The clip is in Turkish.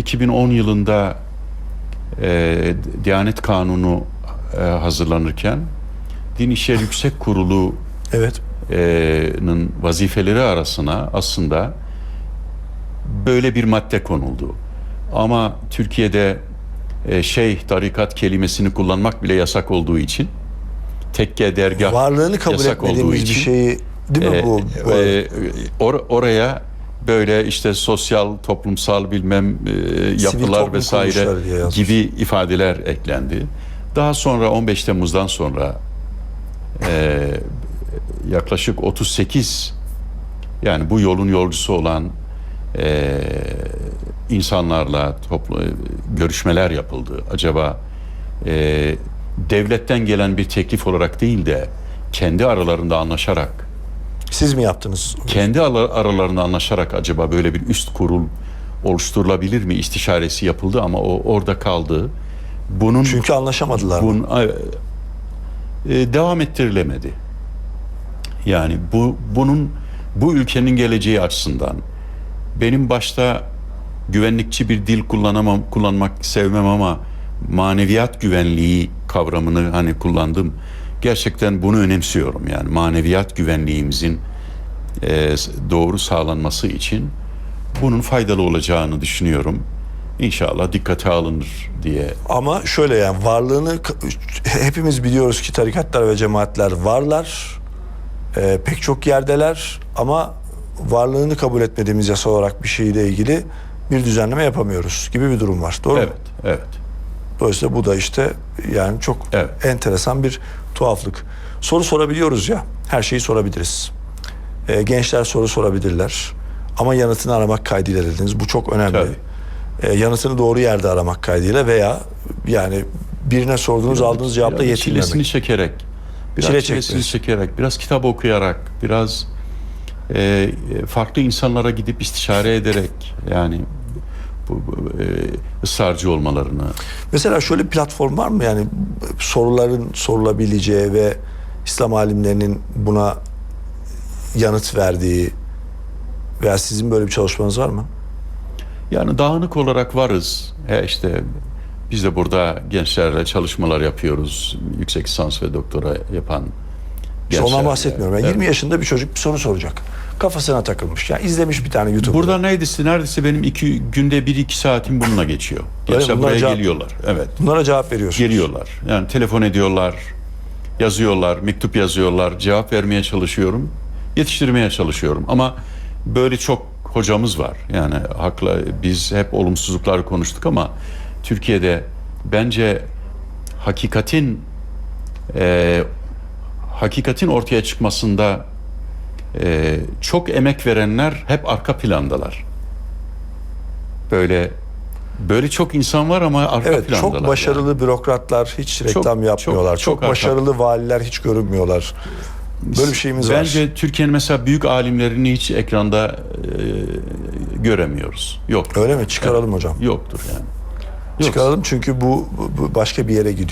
2010 yılında e, Diyanet Kanunu e, hazırlanırken Din İşleri Yüksek Kurulu Evet. e'nin vazifeleri arasına aslında böyle bir madde konuldu. Ama Türkiye'de e, şeyh tarikat kelimesini kullanmak bile yasak olduğu için tekke dergah Varlığını kabul yasak olduğu etmediğimiz bir için, şeyi değil mi e, bu? bu e, or- oraya böyle işte sosyal toplumsal bilmem e, yapılar vesaire gibi ifadeler eklendi. Daha sonra 15 Temmuz'dan sonra e, yaklaşık 38 yani bu yolun yolcusu olan e, insanlarla toplu görüşmeler yapıldı. Acaba e, devletten gelen bir teklif olarak değil de kendi aralarında anlaşarak Siz mi yaptınız? kendi ara- aralarında anlaşarak acaba böyle bir üst kurul oluşturulabilir mi istişaresi yapıldı ama o orada kaldı. Bunun Çünkü anlaşamadılar. bunun e, e, devam ettirilemedi. Yani bu bunun bu ülkenin geleceği açısından benim başta güvenlikçi bir dil kullanamam kullanmak sevmem ama maneviyat güvenliği kavramını hani kullandım. Gerçekten bunu önemsiyorum yani maneviyat güvenliğimizin e, doğru sağlanması için bunun faydalı olacağını düşünüyorum. İnşallah dikkate alınır diye Ama şöyle yani varlığını hepimiz biliyoruz ki tarikatlar ve cemaatler varlar. Ee, pek çok yerdeler ama varlığını kabul etmediğimiz yasa olarak bir şeyle ilgili bir düzenleme yapamıyoruz gibi bir durum var. Doğru mu? Evet, evet. Dolayısıyla bu da işte yani çok Evet. enteresan bir tuhaflık. Soru sorabiliyoruz ya. Her şeyi sorabiliriz. Ee, gençler soru sorabilirler. Ama yanıtını aramak kaydıyla dediniz. Bu çok önemli. Tabii. Ee, yanıtını doğru yerde aramak kaydıyla veya yani birine sorduğunuz aldığınız cevapla Biraz yetinmemek. Çilesini çekerek, biraz Çile çilesini çekerek, biraz kitap okuyarak, biraz e, farklı insanlara gidip istişare ederek yani e, ısrarcı olmalarını. Mesela şöyle bir platform var mı? Yani soruların sorulabileceği ve İslam alimlerinin buna yanıt verdiği veya sizin böyle bir çalışmanız var mı? Yani dağınık olarak varız. He işte biz de burada gençlerle çalışmalar yapıyoruz. Yüksek lisans ve doktora yapan ondan gençlerle. bahsetmiyorum. Yani Evet. 20 yaşında bir çocuk bir soru soracak. Kafasına takılmış. Yani izlemiş bir tane YouTube. Burada neredeyse neredeyse benim iki günde bir iki saatim bununla geçiyor. Gençler bunlara buraya cevap- geliyorlar. Evet. Bunlara cevap veriyorsunuz. Geliyorlar. Yani telefon ediyorlar, yazıyorlar, mektup yazıyorlar, cevap vermeye çalışıyorum, yetiştirmeye çalışıyorum. Ama böyle çok hocamız var. Yani hakla biz hep olumsuzlukları konuştuk ama Türkiye'de bence hakikatin e, hakikatin ortaya çıkmasında e, çok emek verenler hep arka plandalar. Böyle böyle çok insan var ama arka Evet plandalar. çok başarılı bürokratlar hiç reklam Çok- yapmıyorlar. Çok, çok- çok arka- başarılı valiler hiç görünmüyorlar. Böyle bir şeyimiz var. Bence Türkiye'nin mesela büyük alimlerini hiç ekranda e, göremiyoruz. Yok. Öyle mi? Çıkaralım hocam. Yoktur yani. Yok. Çıkaralım çünkü bu- bu başka bir yere gidiyor.